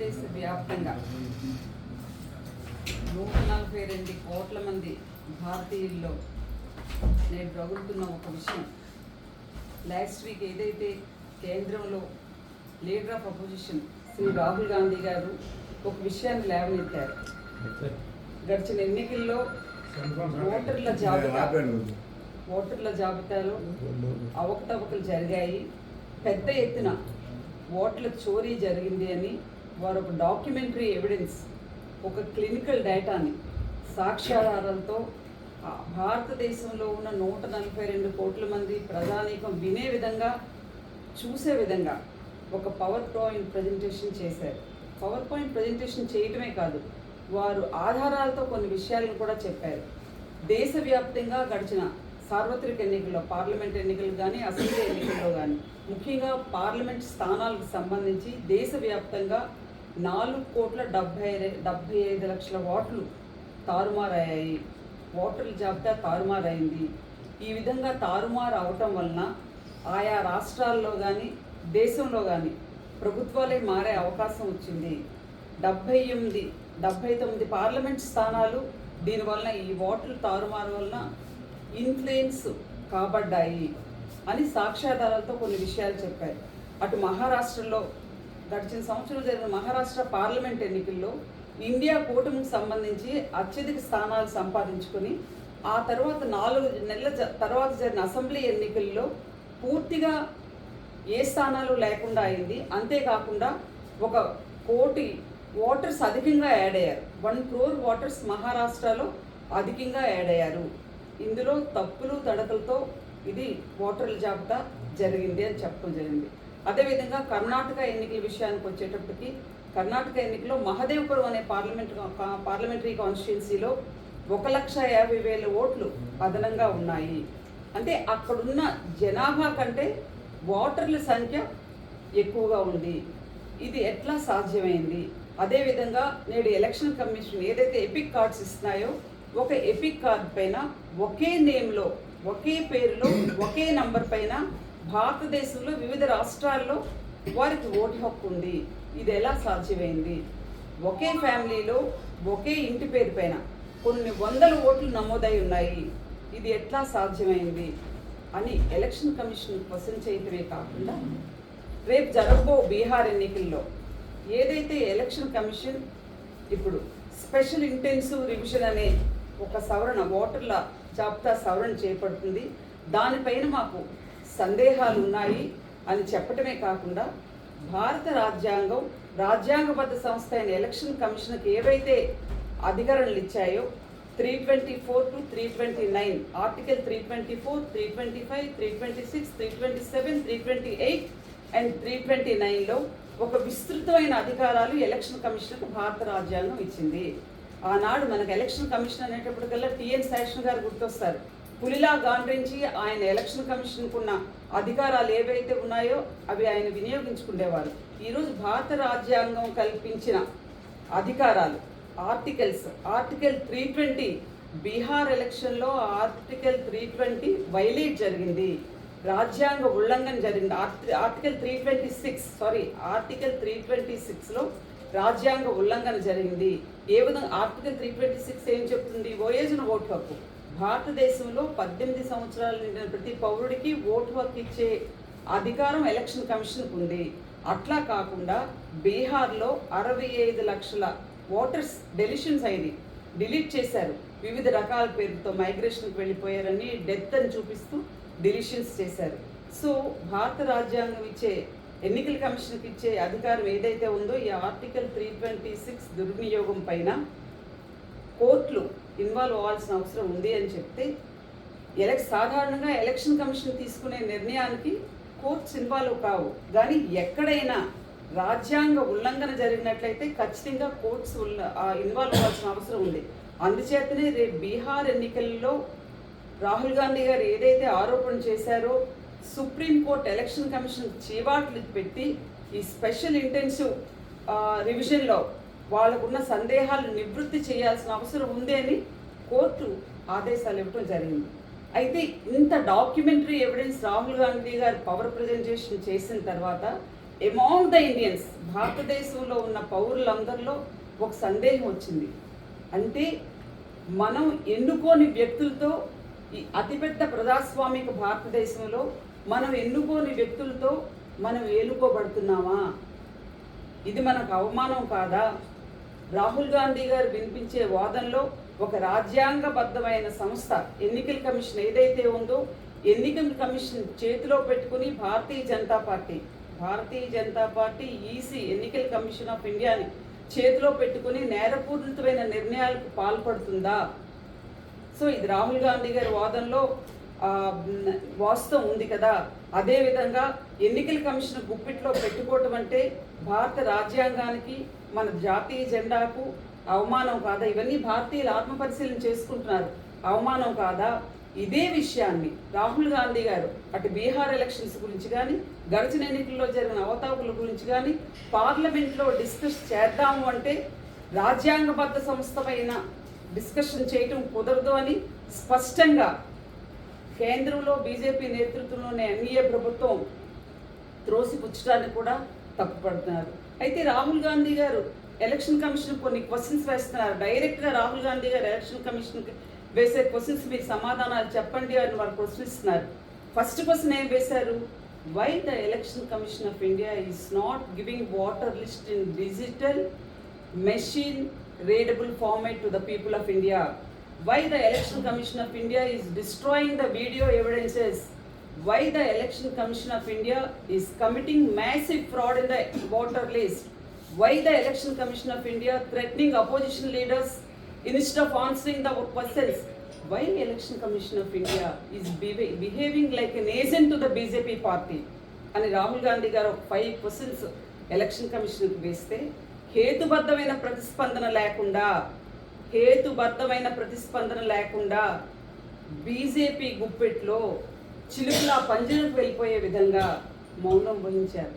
భారతదేశ వ్యాప్తంగా. నూట నలభై రెండు కోట్ల మంది భారతీయుల్లో నేను రగులుతున్న ఒక విషయం. లాస్ట్ వీక్ ఏదైతే కేంద్రంలో leader of opposition Shri Rahul Gandhi గారు ఒక విషయాన్ని లేవనెత్తారు. గడిచిన ఎన్నికల్లో ఓటర్ల జాబితా ఓటర్ల జాబితాలో అవకతవకలు జరిగాయి. పెద్ద ఎత్తున ఓట్ల చోరీ జరిగింది అని వారు ఒక డాక్యుమెంటరీ ఎవిడెన్స్ ఒక క్లినికల్ డేటాని సాక్ష్యాధారాలతో భారతదేశంలో ఉన్న నూట నలభై రెండు కోట్ల మంది ప్రజానీకం వినే విధంగా చూసే విధంగా ఒక పవర్ పాయింట్ ప్రజెంటేషన్ చేశారు. పవర్ పాయింట్ ప్రజెంటేషన్ చేయటమే కాదు వారు ఆధారాలతో కొన్ని విషయాలను కూడా చెప్పారు. దేశవ్యాప్తంగా గడిచిన సార్వత్రిక ఎన్నికల్లో పార్లమెంట్ ఎన్నికలు కానీ అసెంబ్లీ ఎన్నికల్లో కానీ ముఖ్యంగా పార్లమెంట్ స్థానాలకు సంబంధించి దేశవ్యాప్తంగా నాలుగు కోట్ల డెబ్బై డెబ్బై ఐదు లక్షల ఓట్లు తారుమారయ్యాయి. ఓటర్ల జాబితా తారుమారైంది. ఈ విధంగా తారుమారు అవటం వలన ఆయా రాష్ట్రాల్లో కానీ దేశంలో కానీ ప్రభుత్వాలే మారే అవకాశం వచ్చింది. డెబ్భై ఎనిమిది డెబ్భై తొమ్మిది పార్లమెంట్ స్థానాలు దీనివలన ఈ ఓట్లు తారుమారు వలన ఇన్ఫ్లుయెన్స్ కాబడ్డాయి అని సాక్ష్యాధారాలతో కొన్ని విషయాలు చెప్పారు. అటు మహారాష్ట్రలో గడిచిన సంవత్సరం జరిగిన మహారాష్ట్ర పార్లమెంట్ ఎన్నికల్లో ఇండియా కూటమికి సంబంధించి అత్యధిక స్థానాలు సంపాదించుకొని ఆ తర్వాత నాలుగు నెలల జ- తర్వాత జరిగిన అసెంబ్లీ ఎన్నికల్లో పూర్తిగా ఏ స్థానాలు లేకుండా అయింది. అంతేకాకుండా ఒక కోటి ఓటర్స్ అధికంగా యాడ్ అయ్యారు. వన్ క్రోర్ ఓటర్స్ మహారాష్ట్రలో అధికంగా యాడ్ అయ్యారు. ఇందులో తప్పులు తడకలతో ఇది ఓటర్ల జాబితా జరిగింది అని చెప్పడం జరిగింది. అదేవిధంగా కర్ణాటక ఎన్నికల విషయానికి వచ్చేటప్పటికి కర్ణాటక ఎన్నికలో మహదేవ్పురం అనే పార్లమెంట్ పార్లమెంటరీ కాన్స్టిట్యున్సీలో ఒక లక్ష యాభై వేల ఓట్లు అదనంగా ఉన్నాయి. అంటే అక్కడున్న జనాభా కంటే ఓటర్ల సంఖ్య ఎక్కువగా ఉంది. ఇది ఎట్లా సాధ్యమైంది? అదేవిధంగా నేడు ఎలక్షన్ కమిషన్ ఏదైతే ఎపిక్ కార్డ్స్ ఇస్తున్నాయో ఒక ఎపిక్ కార్డ్ పైన ఒకే నేమ్లో ఒకే పేరులో ఒకే నంబర్ పైన భారతదేశంలో వివిధ రాష్ట్రాల్లో వారికి ఓటు హక్కు ఉంది. ఇది ఎలా సాధ్యమైంది? ఒకే ఫ్యామిలీలో ఒకే ఇంటి పేరు పైన కొన్ని వందల ఓట్లు నమోదై ఉన్నాయి. ఇది ఎట్లా సాధ్యమైంది? అని ఎలక్షన్ కమిషన్ క్వశ్చన్ చేయటమే కాకుండా రేపు జరగబో బీహార్ ఎన్నికల్లో ఏదైతే ఎలక్షన్ కమిషన్ ఇప్పుడు స్పెషల్ ఇంటెన్సివ్ రివిజన్ అనే ఒక సవరణ ఓటర్ల జాబితా సవరణ చేపడుతుంది దానిపైన మాకు సందేహాలు ఉన్నాయి అని చెప్పటమే కాకుండా భారత రాజ్యాంగం రాజ్యాంగబద్ధ సంస్థ అయిన ఎలక్షన్ కమిషన్కి ఏవైతే అధికారాలు ఇచ్చాయో three twenty four to three twenty nine article three twenty four three twenty five three twenty six three twenty seven three twenty eight and three twenty నైన్లో ఒక విస్తృతమైన అధికారాలు ఎలక్షన్ కమిషన్కు భారత రాజ్యాంగం ఇచ్చింది. ఆనాడు మనకు ఎలక్షన్ కమిషన్ అనేటప్పటికల్లా టిఎన్ శేషన్ గారు గుర్తొస్తారు. పులిలా గాండ్రించి ఆయన ఎలక్షన్ కమిషన్కున్న అధికారాలు ఏవైతే ఉన్నాయో అవి ఆయన వినియోగించుకునేవారు ఈరోజు భారత రాజ్యాంగం కల్పించిన అధికారాలు articles article three twenty Bihar ఎలక్షన్లో ఆర్టికల్ త్రీ ట్వంటీ వైలేట్ జరిగింది. రాజ్యాంగ ఉల్లంఘన జరిగింది. ఆర్టి- article three twenty six sorry article three twenty సిక్స్లో రాజ్యాంగ ఉల్లంఘన జరిగింది. ఏ విధంగా ఆర్టికల్ త్రీ ట్వంటీ సిక్స్ ఏం చెప్తుంది? ఓయేజ్ను ఓటు హక్కు. భారతదేశంలో పద్దెనిమిది సంవత్సరాలు నిండిన ప్రతి పౌరుడికి ఓటు హక్కు ఇచ్చే అధికారం ఎలక్షన్ కమిషన్కు ఉంది. అట్లా కాకుండా బీహార్లో అరవై ఐదు లక్షల ఓటర్స్ డెలిషన్స్ అయింది. డిలీట్ చేశారు. వివిధ రకాల పేరుతో మైగ్రేషన్కి వెళ్ళిపోయారని డెత్ అని చూపిస్తూ డిలిషన్స్ చేశారు. సో భారత రాజ్యాంగం ఇచ్చే ఎన్నికల కమిషన్కి ఇచ్చే అధికారం ఏదైతే ఉందో ఈ ఆర్టికల్ త్రీ ట్వంటీ సిక్స్ దుర్వినియోగం పైన కోర్టులు ఇన్వాల్వ్ అవ్వాల్సిన అవసరం ఉంది అని చెప్తే ఎలక్ సాధారణంగా ఎలక్షన్ కమిషన్ తీసుకునే నిర్ణయానికి కోర్ట్స్ ఇన్వాల్వ్ కావు. కానీ ఎక్కడైనా రాజ్యాంగ ఉల్లంఘన జరిగినట్లయితే ఖచ్చితంగా కోర్ట్స్ ఇన్వాల్వ్ అవ్వాల్సిన అవసరం ఉంది. అందుచేతనే రేపు బీహార్ ఎన్నికల్లో రాహుల్ గాంధీ గారు ఏదైతే ఆరోపణ చేశారో సుప్రీంకోర్టు ఎలక్షన్ కమిషన్ చీవాట్లు పెట్టి ఈ స్పెషల్ ఇంటెన్సివ్ రివిజన్లో వాళ్ళకున్న సందేహాలు నివృత్తి చేయాల్సిన అవసరం ఉంది అని కోర్టు ఆదేశాలు ఇవ్వడం జరిగింది. అయితే ఇంత డాక్యుమెంటరీ ఎవిడెన్స్ రాహుల్ గాంధీ గారు పవర్ ప్రజెంటేషన్ చేసిన తర్వాత అమాంగ్ ద ఇండియన్స్ భారతదేశంలో ఉన్న పౌరులందరిలో ఒక సందేహం వచ్చింది. అంటే మనం ఎన్నుకోని వ్యక్తులతో ఈ అతిపెద్ద ప్రజాస్వామిక భారతదేశంలో మనం ఎన్నుకోని వ్యక్తులతో మనం ఏలుకోబడుతున్నామా? ఇది మనకు అవమానం కాదా? రాహుల్ గాంధీ గారు వినిపించే వాదనలో ఒక రాజ్యాంగబద్ధమైన సంస్థ ఎన్నికల కమిషన్ ఏదైతే ఉందో ఎన్నికల కమిషన్ చేతిలో పెట్టుకుని Bharatiya Janata party Bharatiya Janata party EC ఎన్నికల కమిషన్ ఆఫ్ ఇండియాని చేతిలో పెట్టుకుని నేరపూరితమైన నిర్ణయాలకు పాల్పడుతుందా? సో ఇది రాహుల్ గాంధీ గారి వాదనలో వాస్తవం ఉంది కదా. అదేవిధంగా ఎన్నికల కమిషన్ గుప్పిట్లో పెట్టుకోవటం అంటే భారత రాజ్యాంగానికి మన జాతీయ జెండాకు అవమానం కాదా? ఇవన్నీ భారతీయులు ఆత్మపరిశీలన చేసుకుంటున్నారు. అవమానం కాదా? ఇదే విషయాన్ని రాహుల్ గాంధీ గారు అటు బీహార్ ఎలక్షన్స్ గురించి కానీ గడిచిన ఎన్నికల్లో జరిగిన అవతాపుల గురించి కానీ పార్లమెంట్లో డిస్కస్ చేద్దాము అంటే రాజ్యాంగబద్ధ సంస్థమైన డిస్కషన్ చేయటం కుదరదు అని స్పష్టంగా కేంద్రంలో బీజేపీ నేతృత్వంలోనే ఎన్ఏ ప్రభుత్వం త్రోసిపుచ్చడానికి కూడా తప్పుపడుతున్నారు. అయితే రాహుల్ గాంధీ గారు ఎలక్షన్ కమిషన్ కొన్ని క్వశ్చన్స్ వేస్తున్నారు. డైరెక్ట్గా రాహుల్ గాంధీ గారు ఎలక్షన్ కమిషన్కి వేసే క్వశ్చన్స్ మీరు సమాధానాలు చెప్పండి అని వాళ్ళు ప్రశ్నిస్తున్నారు. ఫస్ట్ క్వశ్చన్ ఏం వేశారు? Why the election commission of India is not giving voter list in digital machine readable format to the people of India why the election commission of India is destroying the video evidences Why the Election Commission of India is committing massive fraud in the voter list. Why the Election Commission of India threatening opposition leaders instead of answering the questions. Why Election Commission of India is beha- behaving like an agent to the BJP party. అని రాహుల్ గాంధీ గారు ఒక five questions election కమిషన్కి వేస్తే హేతుబద్ధమైన ప్రతిస్పందన లేకుండా హేతుబద్ధమైన ప్రతిస్పందన లేకుండా BJP గుప్పెట్లో చిలుకలా పంజరకు వెళ్ళిపోయే విధంగా మౌనం వహించారు.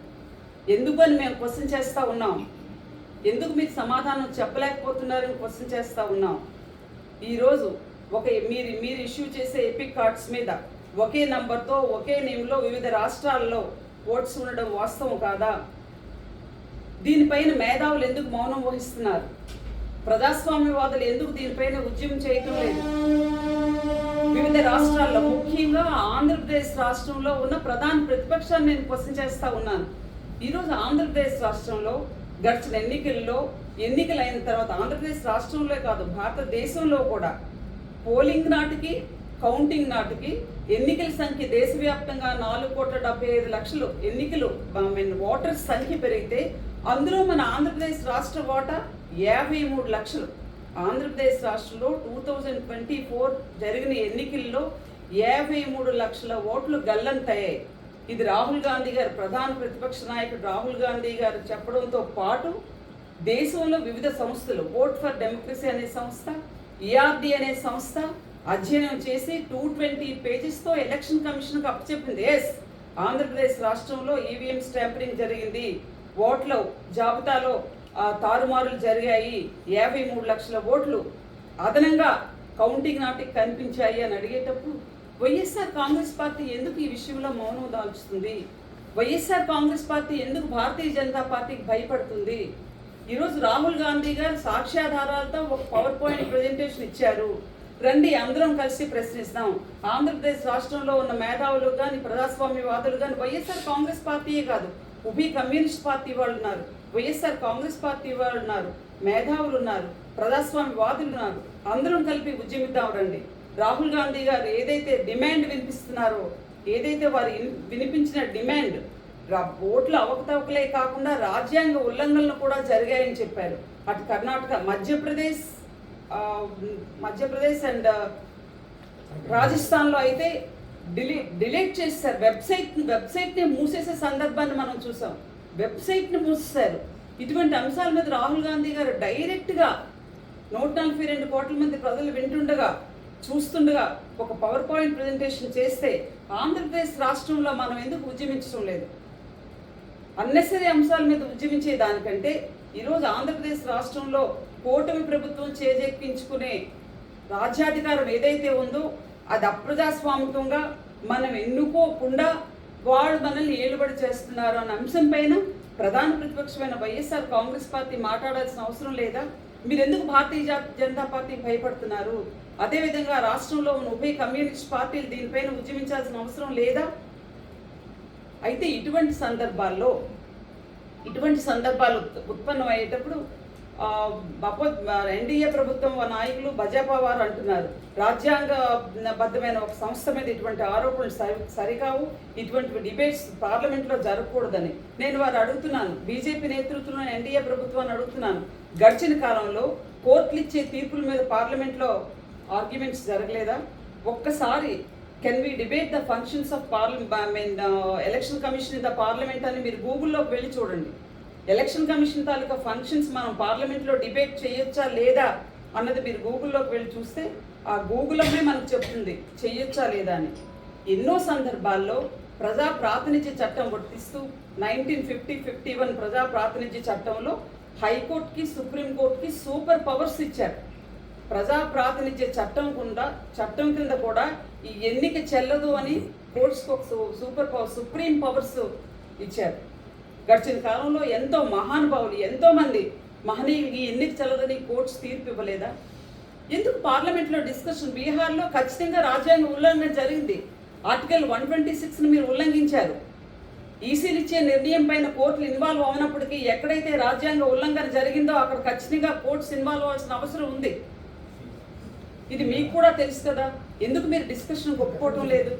ఎందుకని మేము క్వశ్చన్ చేస్తూ ఉన్నాం? ఎందుకు మీరు సమాధానం చెప్పలేకపోతున్నారని క్వశ్చన్ చేస్తూ ఉన్నాం? ఈరోజు ఒక మీరు మీరు ఇష్యూ చేసే ఎపిక్ కార్డ్స్ మీద ఒకే నంబర్తో ఒకే నేమ్లో వివిధ రాష్ట్రాల్లో ఓట్స్ ఉండడం వాస్తవం కాదా? దీనిపైన మేధావులు ఎందుకు మౌనం వహిస్తున్నారు? ప్రజాస్వామ్యవాదులు ఎందుకు దీనిపైన ఉద్యమం చేయటం లేదు? వివిధ రాష్ట్రాల్లో ముఖ్యంగా ఆంధ్రప్రదేశ్ రాష్ట్రంలో ఉన్న ప్రధాన ప్రతిపక్షాన్ని నేను క్వశ్చన్ చేస్తా ఉన్నాను. ఈరోజు ఆంధ్రప్రదేశ్ రాష్ట్రంలో గడిచిన ఎన్నికల్లో ఎన్నికలు అయిన తర్వాత ఆంధ్రప్రదేశ్ రాష్ట్రంలో కాదు భారతదేశంలో కూడా పోలింగ్ నాటికి కౌంటింగ్ నాటికి ఎన్నికల సంఖ్య దేశవ్యాప్తంగా నాలుగు కోట్ల డెబ్బై ఐదు లక్షలు ఎన్నికలు మీన్ ఓటర్స్ సంఖ్య పెరిగితే అందులో మన ఆంధ్రప్రదేశ్ రాష్ట్ర ఓటా యాభై మూడు లక్షలు. ఆంధ్రప్రదేశ్ రాష్ట్రంలో టూ థౌజండ్ ట్వంటీ ఫోర్ జరిగిన ఎన్నికల్లో యాభై మూడు లక్షల ఓట్లు గల్లంతయ్యాయి. ఇది రాహుల్ గాంధీ గారు ప్రధాన ప్రతిపక్ష నాయకుడు రాహుల్ గాంధీ గారు చెప్పడంతో పాటు దేశంలో వివిధ సంస్థలు ఓట్ ఫర్ డెమోక్రసీ అనే సంస్థ ఈఆర్డి అనే సంస్థ అధ్యయనం చేసి టూ ట్వంటీ పేజెస్తో ఎలక్షన్ కమిషన్కి అప్పచెప్పింది. ఎస్ ఆంధ్రప్రదేశ్ రాష్ట్రంలో ఈవీఎం స్టాంపరింగ్ జరిగింది. ఓట్ల జాబితాలో తారుమారులు జరిగాయి. యాభై మూడు లక్షల ఓట్లు అదనంగా కౌంటింగ్ నాటికి కనిపించాయి అని అడిగేటప్పుడు వైఎస్ఆర్ కాంగ్రెస్ పార్టీ ఎందుకు ఈ విషయంలో మౌనం దాల్చుతుంది? వైఎస్ఆర్ కాంగ్రెస్ పార్టీ ఎందుకు భారతీయ జనతా పార్టీకి భయపడుతుంది? ఈరోజు రాహుల్ గాంధీ గారు సాక్ష్యాధారాలతో ఒక పవర్ పాయింట్ ప్రజెంటేషన్ ఇచ్చారు. రండి అందరం కలిసి ప్రశ్నిస్తాం. ఆంధ్రప్రదేశ్ రాష్ట్రంలో ఉన్న మేధావులు కానీ ప్రజాస్వామ్యవాదులు కానీ వైఎస్ఆర్ కాంగ్రెస్ పార్టీయే కాదు ఉభయ కమ్యూనిస్ట్ పార్టీ వాళ్ళు ఉన్నారు. వైఎస్ఆర్ కాంగ్రెస్ పార్టీ వాళ్ళు ఉన్నారు మేధావులు ఉన్నారు ప్రజాస్వామ్యవాదులు ఉన్నారు. అందరం కలిపి ఉద్యమిద్దాం రండి. రాహుల్ గాంధీ గారు ఏదైతే డిమాండ్ వినిపిస్తున్నారో ఏదైతే వారు వినిపించిన డిమాండ్ ఓట్లు ఓట్ల అవకతవకలే కాకుండా రాజ్యాంగ ఉల్లంఘనలు కూడా జరిగాయని చెప్పారు. అటు కర్ణాటక మధ్యప్రదేశ్ మధ్యప్రదేశ్ అండ్ రాజస్థాన్లో అయితే డిలీ డిలీట్ చేశారు. వెబ్సైట్ వెబ్సైట్ని మూసేసే సందర్భాన్ని మనం చూసాం. వెబ్సైట్ని మూసేశారు. ఇటువంటి అంశాల మీద రాహుల్ గాంధీ గారు డైరెక్ట్గా నూట నలభై రెండు కోట్ల మంది ప్రజలు వింటుండగా చూస్తుండగా ఒక పవర్ పాయింట్ ప్రజెంటేషన్ చేస్తే ఆంధ్రప్రదేశ్ రాష్ట్రంలో మనం ఎందుకు ఉద్యమించడం లేదు? అన్నెసరీ అంశాల మీద ఉద్యమించే దానికంటే ఈరోజు ఆంధ్రప్రదేశ్ రాష్ట్రంలో కూటమి ప్రభుత్వం చేజెక్కించుకునే రాజ్యాధికారం ఏదైతే ఉందో అది అప్రజాస్వామికంగా మనం ఎన్నుకోకుండా వాళ్ళు మనల్ని ఏలుబడి చేస్తున్నారు అన్న అంశం పైన ప్రధాన ప్రతిపక్షమైన వైఎస్ఆర్ కాంగ్రెస్ పార్టీ మాట్లాడాల్సిన అవసరం లేదా? మీరు ఎందుకు భారతీయ జనతా పార్టీ భయపడుతున్నారు? అదేవిధంగా రాష్ట్రంలో ఉన్న ఉభయ కమ్యూనిస్ట్ పార్టీలు దీనిపైన ఉద్యమించాల్సిన అవసరం లేదా? అయితే ఇటువంటి సందర్భాల్లో ఇటువంటి సందర్భాలు ఉత్పన్నం ఉత్పన్నమయ్యేటప్పుడు ఎన్డీఏ ప్రభుత్వం నాయకులు బజాపా వారు అంటున్నారు. రాజ్యాంగబద్ధమైన ఒక సంస్థ మీద ఇటువంటి ఆరోపణలు సరి సరికావు. ఇటువంటి డిబేట్స్ పార్లమెంట్లో జరగకూడదని. నేను వారు అడుగుతున్నాను. బీజేపీ నేతృత్వంలో ఎన్డీఏ ప్రభుత్వాన్ని అడుగుతున్నాను. గడిచిన కాలంలో కోర్టులు ఇచ్చే తీర్పుల మీద పార్లమెంట్లో ఆర్గ్యుమెంట్స్ జరగలేదా? ఒక్కసారి can we debate the functions of parliament I mean election commission in the parliament అని మీరు గూగుల్లోకి వెళ్ళి చూడండి. ఎలక్షన్ కమిషన్ తాలూకా ఫంక్షన్స్ మనం పార్లమెంట్లో డిబేట్ చేయొచ్చా లేదా అన్నది మీరు గూగుల్లోకి వెళ్ళి చూస్తే ఆ గూగుల్ అమ్మే మనకు చెప్తుంది. చేయొచ్చా లేదా అని. ఎన్నో సందర్భాల్లో ప్రజా ప్రాతినిధ్య చట్టం వర్తిస్తూ నైన్టీన్ ఫిఫ్టీ ఫిఫ్టీ వన్ ప్రజా ప్రాతినిధ్య చట్టంలో హైకోర్టుకి సుప్రీంకోర్టుకి సూపర్ పవర్స్ ఇచ్చారు. ప్రజా ప్రాతినిధ్య చట్టం కింద చట్టం కింద కూడా ఈ ఎన్నిక చెల్లదు అని కోర్ట్స్కి ఒక సూపర్ పవర్ సుప్రీం పవర్స్ ఇచ్చారు. గడిచిన కాలంలో ఎంతో మహానుభావులు ఎంతోమంది మహనీయులకి మహనీయులు చెల్లదని కోర్ట్స్ తీర్పు ఇవ్వలేదా? ఎందుకు పార్లమెంట్లో డిస్కషన్? బీహార్లో ఖచ్చితంగా రాజ్యాంగ ఉల్లంఘన జరిగింది. ఆర్టికల్ వన్ ట్వంటీ సిక్స్ని మీరు ఉల్లంఘించారు. ఈసీలు ఇచ్చే నిర్ణయం పైన కోర్టులు ఇన్వాల్వ్ అవునప్పటికీ ఎక్కడైతే రాజ్యాంగ ఉల్లంఘన జరిగిందో అక్కడ ఖచ్చితంగా కోర్ట్స్ ఇన్వాల్వ్ అవ్వాల్సిన అవసరం ఉంది. ఇది మీకు కూడా తెలుసు కదా. ఎందుకు మీరు డిస్కషన్ ఒప్పుకోవటం లేదు?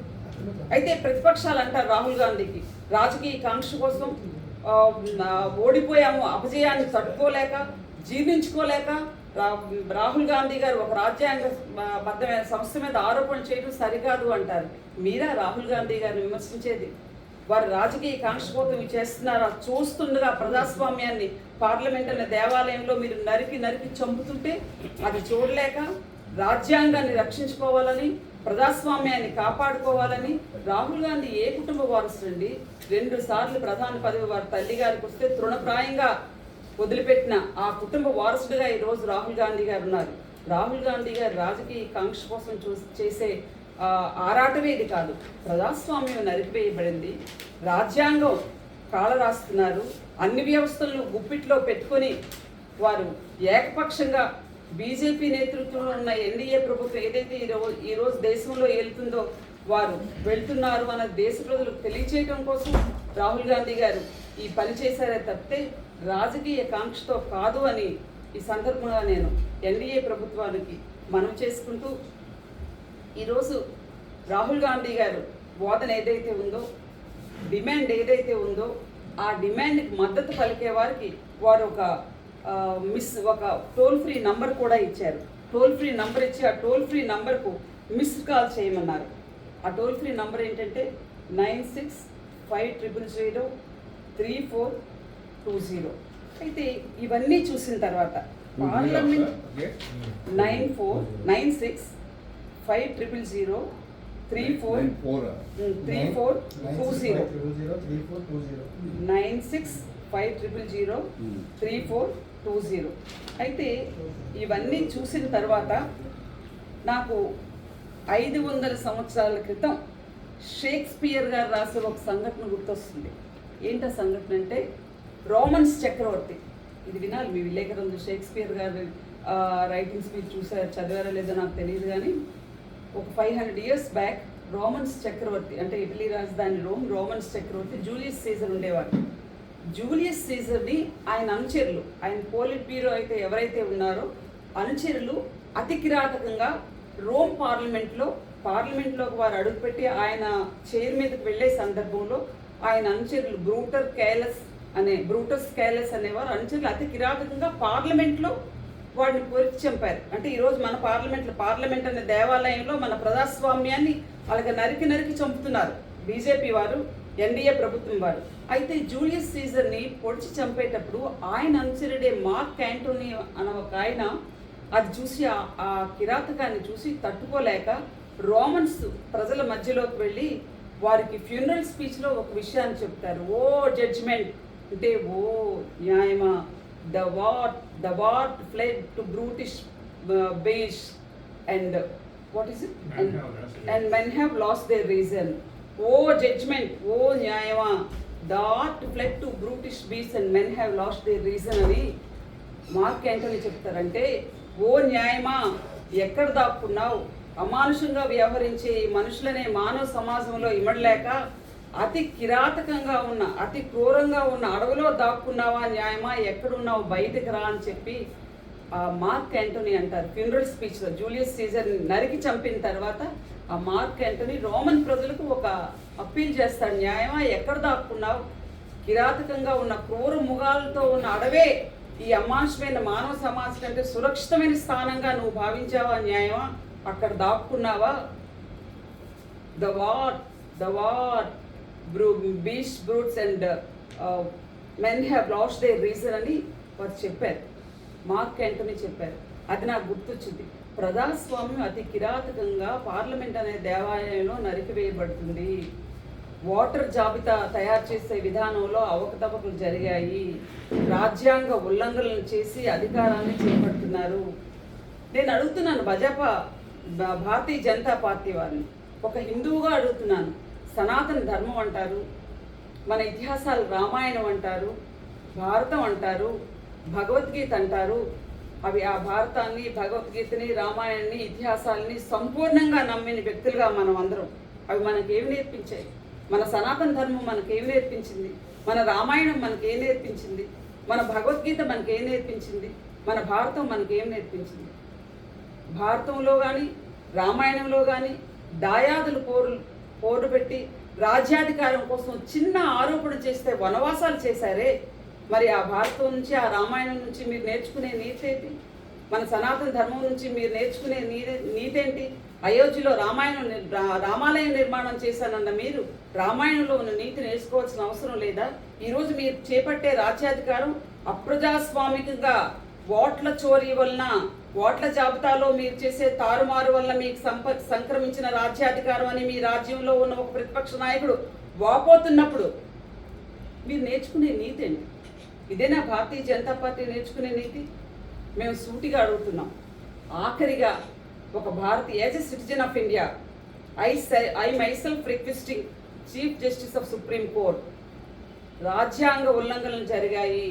అయితే ప్రతిపక్షాలు అంటారు రాహుల్ గాంధీకి. రాజకీయ కాంక్ష కోసం ఓడిపోయాము. అపజయాన్ని తట్టుకోలేక జీర్ణించుకోలేక రాహుల్ గాంధీ గారు ఒక రాజ్యాంగ బద్దమైన సంస్థ మీద ఆరోపణలు చేయడం సరికాదు అంటారు. మీరా రాహుల్ గాంధీ గారిని విమర్శించేది? వారు రాజకీయ కాంక్ష కోసం చేస్తున్నారా? చూస్తుండగా ప్రజాస్వామ్యాన్ని పార్లమెంట్ అనే దేవాలయంలో మీరు నరికి నరికి చంపుతుంటే అది చూడలేక రాజ్యాంగాన్ని రక్షించుకోవాలని ప్రజాస్వామ్యాన్ని కాపాడుకోవాలని రాహుల్ గాంధీ ఏ కుటుంబ వారసుడండి రెండు సార్లు ప్రధాని పదవి వారి తల్లి గారికి వస్తే తృణప్రాయంగా వదిలిపెట్టిన ఆ కుటుంబ వారసుడిగా ఈరోజు రాహుల్ గాంధీ గారు ఉన్నారు. రాహుల్ గాంధీ గారు రాజకీయ కాంక్ష కోసం చూ చేసే ఆరాటమే ఇది కాదు. ప్రజాస్వామ్యం నరికివేయబడింది. రాజ్యాంగం కాల రాస్తున్నారు అన్ని వ్యవస్థలను గుప్పిట్లో పెట్టుకొని వారు ఏకపక్షంగా బీజేపీ నేతృత్వంలో ఉన్న ఎన్డీఏ ప్రభుత్వం ఏదైతే ఈరోజు ఈరోజు దేశంలో వెళ్తుందో వారు వెళ్తున్నారు అన్న దేశ ప్రజలకు తెలియచేయడం కోసం రాహుల్ గాంధీ గారు ఈ పని చేశారే తప్పితే రాజకీయ కాంక్షతో కాదు అని ఈ సందర్భంగా నేను ఎన్డీఏ ప్రభుత్వానికి మనవి చేసుకుంటూ ఈరోజు రాహుల్ గాంధీ గారు వాదన ఏదైతే ఉందో డిమాండ్ ఏదైతే ఉందో ఆ డిమాండ్కి మద్దతు పలికే వారికి వారు ఒక మిస్ ఒక టోల్ ఫ్రీ నంబర్ కూడా ఇచ్చారు. టోల్ ఫ్రీ నంబర్ ఇచ్చి ఆ టోల్ ఫ్రీ నంబర్కు మిస్ కాల్ చేయమన్నారు. ఆ టోల్ ఫ్రీ నంబర్ ఏంటంటే nine six five triple zero three four two zero. అయితే ఇవన్నీ చూసిన తర్వాత parliament nine four nine six five triple zero three four four three four two zero. Three four two zero nine six five triple zero three four two zero. అయితే ఇవన్నీ చూసిన తర్వాత నాకు ఐదు వందల సంవత్సరాల క్రితం షేక్స్పియర్ గారు రాసిన ఒక సంఘటన గుర్తొస్తుంది. ఏంట సంఘటన అంటే రోమన్స్ చక్రవర్తి. ఇది వినాలి మీ విలేకరులు షేక్స్పియర్ గారు రైటింగ్స్ మీరు చూసారు చదివారో లేదో నాకు తెలియదు కానీ ఒక five hundred years back Romans చక్రవర్తి అంటే ఇటలీ రాజధాని రోమ్ రోమన్స్ చక్రవర్తి జూలియస్ సీజర్ ఉండేవాడు. జూలియస్ సీజర్ని ఆయన అనుచరులు ఆయన పోలిట్ బ్యూరో అయితే ఎవరైతే ఉన్నారో అనుచరులు అతి కిరాతకంగా రోమ్ పార్లమెంట్లో పార్లమెంట్లోకి వారు అడుగుపెట్టి ఆయన చైర్ మీదకి వెళ్ళే సందర్భంలో ఆయన అనుచరులు బ్రూటర్ కేలస్ అనే బ్రూటస్ కేలస్ అనేవారు అనుచరులు అతి కిరాతకంగా పార్లమెంట్లో వాడిని పొరిచి చంపారు. అంటే ఈరోజు మన పార్లమెంట్లో పార్లమెంట్ అనే దేవాలయంలో మన ప్రజాస్వామ్యాన్ని అలాగే నరికి నరికి చంపుతున్నారు. బీజేపీ వారు ఎన్డీఏ ప్రభుత్వం వారు. అయితే జూలియస్ సీజర్ని పొడిచి చంపేటప్పుడు ఆయన అనుచరుడే మార్క్ యాంటోనీ అన్న ఒక ఆయన అది చూసి ఆ- కిరాతకాన్ని చూసి తట్టుకోలేక రోమన్స్ ప్రజల మధ్యలోకి వెళ్ళి వారికి ఫ్యూనరల్ స్పీచ్లో ఒక విషయాన్ని చెప్తారు. ఓ జడ్జిమెంట్ అంటే ఓ న్యాయమా? Thou art thou art fled to brutish beasts and what is it and men have lost their reason oh judgement ఓ న్యాయమా? That fled to brutish beasts and men have lost the reason అని Mark Antony చెప్తారంటే ఓ న్యాయమా ఎక్కడ దాక్కున్నావు? అమానుషంగా వ్యవహరించే ఈ మనుషులనే మానవ సమాజంలో ఇమడలేక అతి కిరాతకంగా ఉన్న అతి క్రూరంగా ఉన్న అడవిలో దాక్కున్నావా న్యాయమా? ఎక్కడున్నావు? బయటకు రా అని చెప్పి ఆ మార్క్ యాంటోనీ అంటారు. ఫ్యూనరల్ స్పీచ్లో జూలియస్ సీజర్ నరికి చంపిన తర్వాత ఆ మార్క్ ఎంటనీ రోమన్ ప్రజలకు ఒక అప్పీల్ చేస్తాడు. న్యాయమా? ఎక్కడ దాక్కున్నావు? కిరాతకంగా ఉన్న క్రూర ముఖాలతో ఉన్న అడవే ఈ అమాంశమైన మానవ సమాజం కంటే సురక్షితమైన స్థానంగా నువ్వు భావించావా? న్యాయమా? అక్కడ దాక్కున్నావా? ద వాట్ ద వాట్ బ్రూ beach brutes and men have lost their reason అని వారు చెప్పారు. మార్క్ ఎంటనీ చెప్పారు. అది నాకు గుర్తొచ్చింది. ప్రజాస్వామ్యం అతి కిరాతకంగా పార్లమెంట్ అనే దేవాలయంలో నరికివేయబడుతుంది. ఓటర్ జాబితా తయారు చేసే విధానంలో అవకతవకలు జరిగాయి. రాజ్యాంగ ఉల్లంఘనలు చేసి అధికారాన్ని చేపడుతున్నారు. నేను అడుగుతున్నాను భాజపా భా- భారతీయ జనతా పార్టీ వారిని. ఒక హిందువుగా అడుగుతున్నాను. సనాతన ధర్మం అంటారు. మన ఇతిహాసాలు రామాయణం అంటారు. భారతం అంటారు. భగవద్గీత అంటారు. అవి ఆ భారతాన్ని భగవద్గీతని రామాయణాన్ని ఇతిహాసాలని సంపూర్ణంగా నమ్మిన వ్యక్తులుగా మనం అందరం. అవి మనకేమి నేర్పించాయి? మన సనాతన ధర్మం మనకేమి నేర్పించింది? మన రామాయణం మనకేం నేర్పించింది? మన భగవద్గీత మనకేం నేర్పించింది? మన భారతం మనకేం నేర్పించింది? భారతంలో కానీ రామాయణంలో కానీ దాయాదులు పోరు పోరు పెట్టి రాజ్యాధికారం కోసం చిన్న ఆరోపణ చేస్తే వనవాసాలు చేశారే? మరి ఆ భారతం నుంచి ఆ రామాయణం నుంచి మీరు నేర్చుకునే నీతేంటి? మన సనాతన ధర్మం నుంచి మీరు నేర్చుకునే నీతేంటి? అయోధ్యలో రామాయణం నిర్- రామాలయం నిర్మాణం చేశానన్న మీరు రామాయణంలో ఉన్న నీతి నేర్చుకోవాల్సిన అవసరం లేదా? ఈరోజు మీరు చేపట్టే రాజ్యాధికారం అప్రజాస్వామికంగా ఓట్ల చోరీ వలన ఓట్ల జాబితాలో మీరు చేసే తారుమారు వల్ల మీకు సంప సంక్రమించిన రాజ్యాధికారం అని మీ రాజ్యంలో ఉన్న ఒక ప్రతిపక్ష నాయకుడు వాపోతున్నప్పుడు మీరు నేర్చుకునే నీతి ఇదేనా భారతీయ జనతా పార్టీ నేర్చుకునే నీతి. మేము సూటిగా అడుగుతున్నాం. ఆఖరిగా ఒక Bharat as a citizen of India I I myself requesting chief justice of supreme court రాజ్యాంగ ఉల్లంఘనలు జరిగాయి.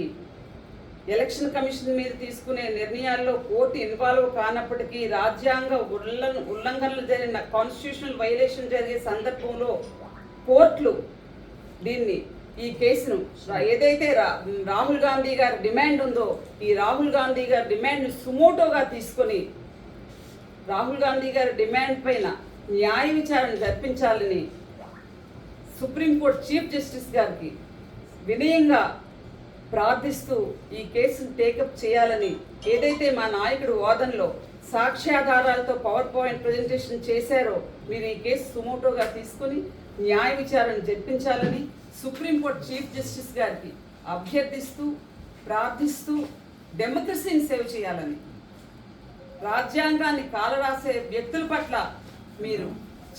ఎలక్షన్ కమిషన్ మీద తీసుకునే నిర్ణయాల్లో కోర్టు ఇన్వాల్వ్ కానప్పటికీ రాజ్యాంగ ఉల్లం ఉల్లంఘనలు జరిగిన కాన్స్టిట్యూషనల్ వైలేషన్ జరిగే సందర్భంలో కోర్టులు దీన్ని ఈ కేసును ఏదైతే రా- రాహుల్ గాంధీ గారి డిమాండ్ ఉందో ఈ రాహుల్ గాంధీ గారి డిమాండ్ని సుమోటోగా తీసుకొని రాహుల్ గాంధీ గారి డిమాండ్ పైన న్యాయ విచారణ జరిపించాలని సుప్రీంకోర్టు చీఫ్ జస్టిస్ గారికి వినయంగా ప్రార్థిస్తూ ఈ కేసును టేకప్ చేయాలని ఏదైతే మా నాయకుడు వాదనలో సాక్ష్యాధారాలతో పవర్ పాయింట్ ప్రజెంటేషన్ చేశారో మీరు ఈ కేసు సుమోటోగా తీసుకుని న్యాయ విచారణ జరిపించాలని సుప్రీంకోర్టు చీఫ్ జస్టిస్ గారికి అభ్యర్థిస్తూ ప్రార్థిస్తూ డెమోక్రసీని సేవ చేయాలని రాజ్యాంగాన్ని కాలరాసే వ్యక్తుల పట్ల మీరు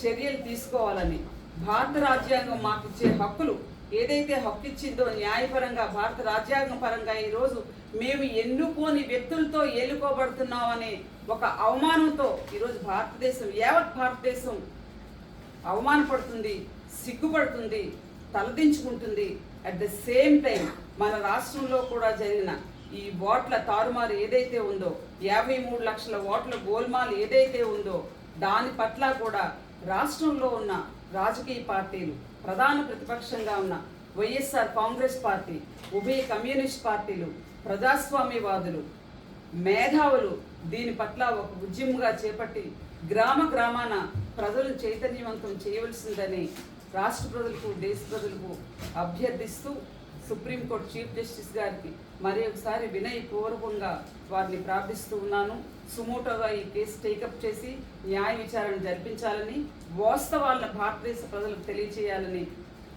చర్యలు తీసుకోవాలని భారత రాజ్యాంగం మాకు ఇచ్చే హక్కులు ఏదైతే హక్కు ఇచ్చిందో న్యాయపరంగా భారత రాజ్యాంగం పరంగా ఈరోజు మేము ఎన్నుకోని వ్యక్తులతో ఏలుకోబడుతున్నామనే ఒక అవమానంతో ఈరోజు భారతదేశం యావత్ భారతదేశం అవమానపడుతుంది సిగ్గుపడుతుంది. తలదించుకుంటుంది. అట్ ద సేమ్ టైం మన రాష్ట్రంలో కూడా జరిగిన ఈ ఓట్ల తారుమారు ఏదైతే ఉందో యాభై మూడు లక్షల ఓట్ల గోల్మాల్ ఏదైతే ఉందో దాని పట్ల కూడా రాష్ట్రంలో ఉన్న రాజకీయ పార్టీలు ప్రధాన ప్రతిపక్షంగా ఉన్న వైఎస్ఆర్ కాంగ్రెస్ పార్టీ ఉభయ కమ్యూనిస్ట్ పార్టీలు ప్రజాస్వామ్యవాదులు మేధావులు దీని పట్ల ఒక ఉద్యమంగా చేపట్టి గ్రామ గ్రామాన ప్రజలను చైతన్యవంతం చేయవలసిందని రాష్ట్ర ప్రజలకు దేశ ప్రజలకు అభ్యర్థిస్తూ సుప్రీంకోర్టు చీఫ్ జస్టిస్ గారికి మరి ఒకసారి వినయపూర్వకంగా వారిని ప్రార్థిస్తూ ఉన్నాను. సుమోటోగా ఈ కేసు టేకప్ చేసి న్యాయ విచారణ జరిపించాలని వాస్తవాలను భారతదేశ ప్రజలకు తెలియచేయాలని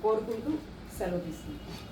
కోరుకుంటూ సెలవు తీసుకుంటాను